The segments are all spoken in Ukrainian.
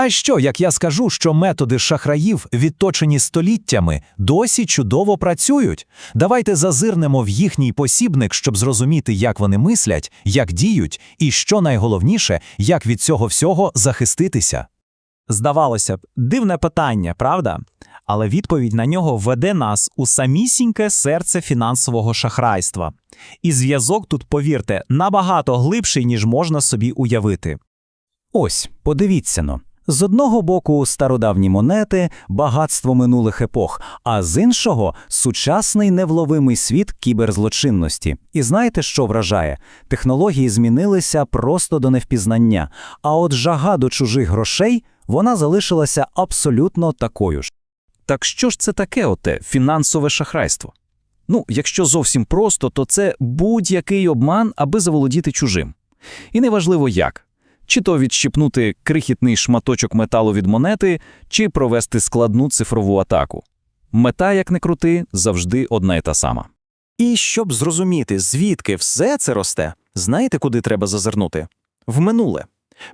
А що, як я скажу, що методи шахраїв, відточені століттями, досі чудово працюють? Давайте зазирнемо в їхній посібник, щоб зрозуміти, як вони мислять, як діють, і що найголовніше, як від цього всього захиститися. Здавалося б, дивне питання, правда? Але відповідь на нього веде нас у самісіньке серце фінансового шахрайства. І зв'язок тут, повірте, набагато глибший, ніж можна собі уявити. Ось, подивіться но. З одного боку стародавні монети, багатство минулих епох, а з іншого сучасний невловимий світ кіберзлочинності. І знаєте, що вражає? Технології змінилися просто до невпізнання, а от жага до чужих грошей вона залишилася абсолютно такою ж. Так що ж це таке оте фінансове шахрайство? Ну, якщо зовсім просто, то це будь-який обман, аби заволодіти чужим. І неважливо як. Чи то відщипнути крихітний шматочок металу від монети, чи провести складну цифрову атаку. Мета, як не крути, завжди одна і та сама. І щоб зрозуміти, звідки все це росте, знаєте, куди треба зазирнути? В минуле.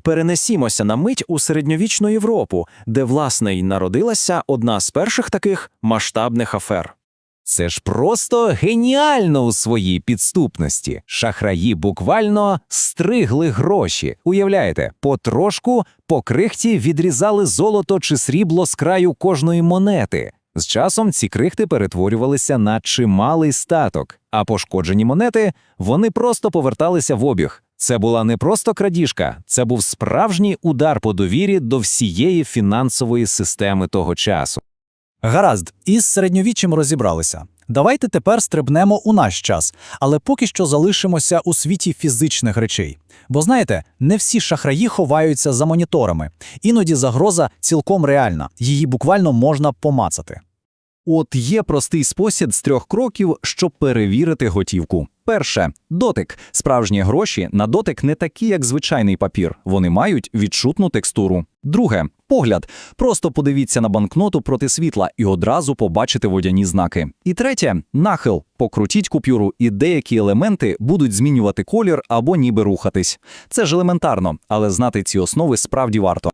Перенесімося на мить у середньовічну Європу, де, власне, й народилася одна з перших таких масштабних афер. Це ж просто геніально у своїй підступності. Шахраї буквально стригли гроші. Уявляєте, потрошку по крихті відрізали золото чи срібло з краю кожної монети. З часом ці крихти перетворювалися на чималий статок, а пошкоджені монети вони просто поверталися в обіг. Це була не просто крадіжка, це був справжній удар по довірі до всієї фінансової системи того часу. Гаразд, із середньовіччям розібралися. Давайте тепер стрибнемо у наш час, але поки що залишимося у світі фізичних речей. Бо знаєте, не всі шахраї ховаються за моніторами. Іноді загроза цілком реальна, її буквально можна помацати. От є простий спосіб з трьох кроків, щоб перевірити готівку. Перше дотик. Справжні гроші на дотик не такі, як звичайний папір. Вони мають відчутну текстуру. Друге погляд. Просто подивіться на банкноту проти світла і одразу побачите водяні знаки. І третє нахил. Покрутіть купюру, і деякі елементи будуть змінювати колір або ніби рухатись. Це ж елементарно, але знати ці основи справді варто.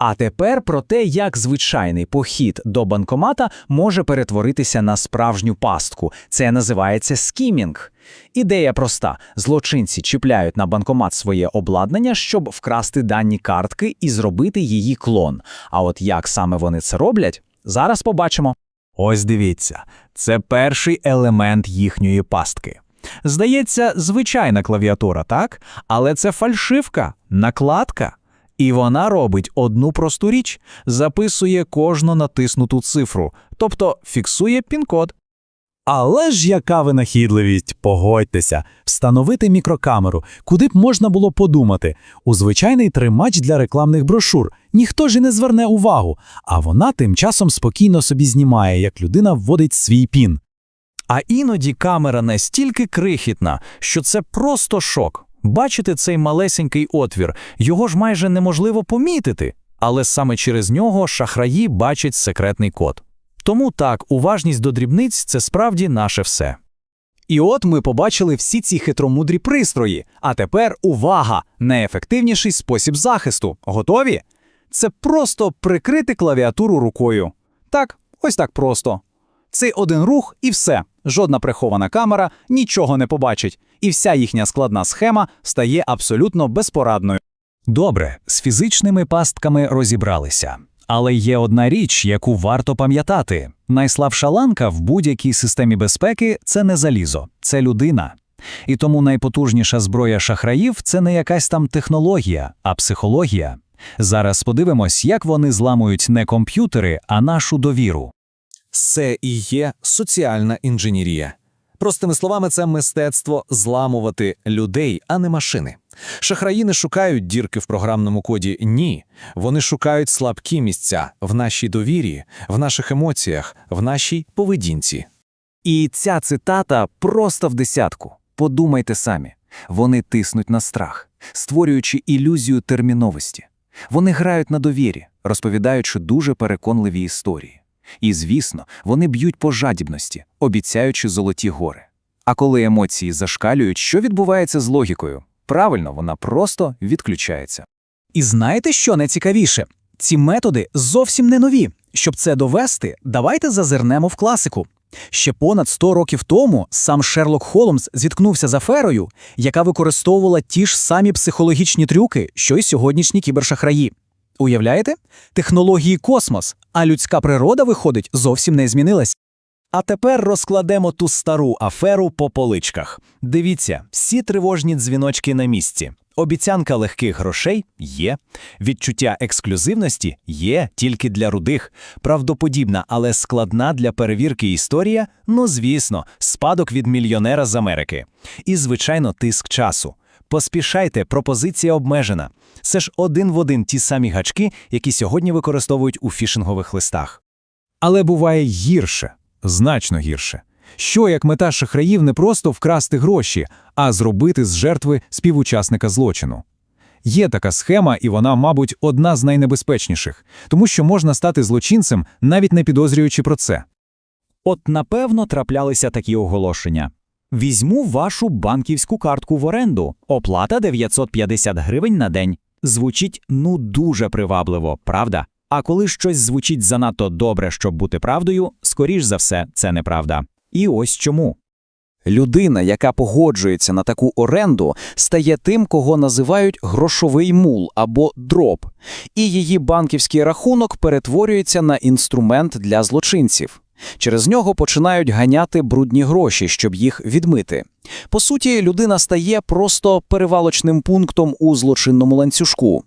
А тепер про те, як звичайний похід до банкомата може перетворитися на справжню пастку. Це називається скімінг. Ідея проста: злочинці чіпляють на банкомат своє обладнання, щоб вкрасти дані картки і зробити її клон. А от як саме вони це роблять, зараз побачимо. Ось дивіться, це перший елемент їхньої пастки. Здається, звичайна клавіатура, так? Але це фальшивка, накладка. І вона робить одну просту річ: записує кожну натиснуту цифру, тобто фіксує пін-код. Але ж яка винахідливість, погодьтеся, встановити мікрокамеру, куди б можна було подумати, у звичайний тримач для рекламних брошур. Ніхто ж і не зверне увагу, а вона тим часом спокійно собі знімає, як людина вводить свій пін. А іноді камера настільки крихітна, що це просто шок. Бачите цей малесенький отвір, його ж майже неможливо помітити, але саме через нього шахраї бачать секретний код. Тому так, уважність до дрібниць це справді наше все. І от ми побачили всі ці хитромудрі пристрої. А тепер увага! Найефективніший спосіб захисту. Готові? Це просто прикрити клавіатуру рукою. Так, ось так просто. Цей один рух і все. Жодна прихована камера нічого не побачить, і вся їхня складна схема стає абсолютно безпорадною. Добре, з фізичними пастками розібралися. Але є одна річ, яку варто пам'ятати: найслабша ланка в будь-якій системі безпеки це не залізо, це людина. І тому найпотужніша зброя шахраїв це не якась там технологія, а психологія. Зараз подивимось, як вони зламують не комп'ютери, а нашу довіру. Це і є соціальна інженерія. Простими словами, це мистецтво зламувати людей, а не машини. Шахраї не шукають дірки в програмному коді. Ні. Вони шукають слабкі місця в нашій довірі, в наших емоціях, в нашій поведінці. І ця цитата просто в десятку. Подумайте самі. Вони тиснуть на страх, створюючи ілюзію терміновості. Вони грають на довірі, розповідаючи дуже переконливі історії. І, звісно, вони б'ють по жадібності, обіцяючи золоті гори. А коли емоції зашкалюють, що відбувається з логікою? Правильно, вона просто відключається. І знаєте, що найцікавіше? Ці методи зовсім не нові. Щоб це довести, давайте зазирнемо в класику. Ще понад 100 років тому сам Шерлок Холмс зіткнувся з аферою, яка використовувала ті ж самі психологічні трюки, що й сьогоднішні кібершахраї. Уявляєте? Технології космос, а людська природа, виходить, зовсім не змінилась. А тепер розкладемо ту стару аферу по поличках. Дивіться, всі тривожні дзвіночки на місці. Обіцянка легких грошей є, відчуття ексклюзивності є тільки для рудих, правдоподібна, але складна для перевірки історія, ну звісно, спадок від мільйонера з Америки. І, звичайно, тиск часу. Поспішайте, пропозиція обмежена. Це ж один в один ті самі гачки, які сьогодні використовують у фішингових листах. Але буває гірше, значно гірше. Що як мета шахраїв не просто вкрасти гроші, а зробити з жертви співучасника злочину. Є така схема, і вона, мабуть, одна з найнебезпечніших, тому що можна стати злочинцем, навіть не підозрюючи про це. От напевно траплялися такі оголошення. Візьму вашу банківську картку в оренду. Оплата 950 гривень на день. Звучить ну дуже привабливо, правда? А коли щось звучить занадто добре, щоб бути правдою, скоріш за все, це неправда. І ось чому. Людина, яка погоджується на таку оренду, стає тим, кого називають грошовий мул або дроб, і її банківський рахунок перетворюється на інструмент для злочинців. Через нього починають ганяти брудні гроші, щоб їх відмити. По суті, людина стає просто перевалочним пунктом у злочинному ланцюжку.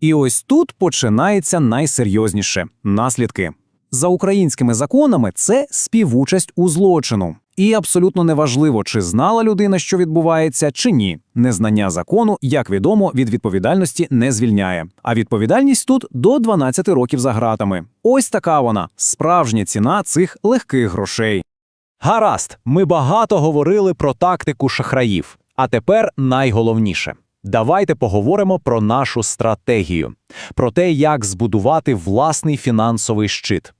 І ось тут починається найсерйозніше наслідки. За українськими законами це співучасть у злочину. І абсолютно неважливо, чи знала людина, що відбувається, чи ні. Незнання закону, як відомо, від відповідальності не звільняє. А відповідальність тут до 12 років за ґратами. Ось така вона справжня ціна цих легких грошей. Гаразд, ми багато говорили про тактику шахраїв. А тепер найголовніше. Давайте поговоримо про нашу стратегію, про те, як збудувати власний фінансовий щит.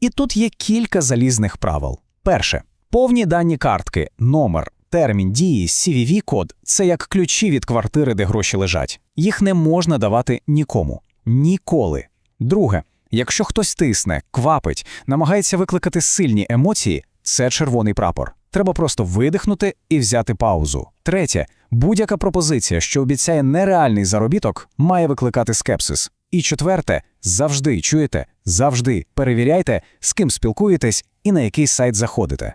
І тут є кілька залізних правил. Перше. Повні дані картки, номер, термін дії, CVV-код – це як ключі від квартири, де гроші лежать. Їх не можна давати нікому. Ніколи. Друге. Якщо хтось тисне, квапить, намагається викликати сильні емоції, це червоний прапор. Треба просто видихнути і взяти паузу. Третє. Будь-яка пропозиція, що обіцяє нереальний заробіток, має викликати скепсис. І четверте, завжди чуєте, завжди перевіряйте, з ким спілкуєтесь і на який сайт заходите.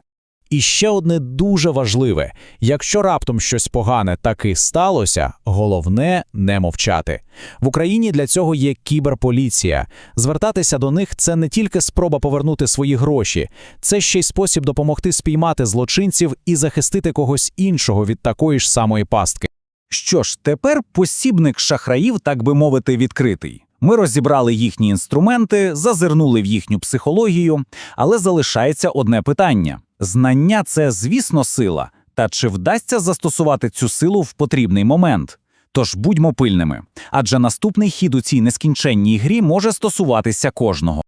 І ще одне дуже важливе: якщо раптом щось погане таки сталося, головне не мовчати. В Україні для цього є кіберполіція. Звертатися до них це не тільки спроба повернути свої гроші, це ще й спосіб допомогти спіймати злочинців і захистити когось іншого від такої ж самої пастки. Що ж, тепер посібник шахраїв, так би мовити, відкритий. Ми розібрали їхні інструменти, зазирнули в їхню психологію, але залишається одне питання: знання це, звісно, сила. Та чи вдасться застосувати цю силу в потрібний момент? Тож будьмо пильними, адже наступний хід у цій нескінченній грі може стосуватися кожного.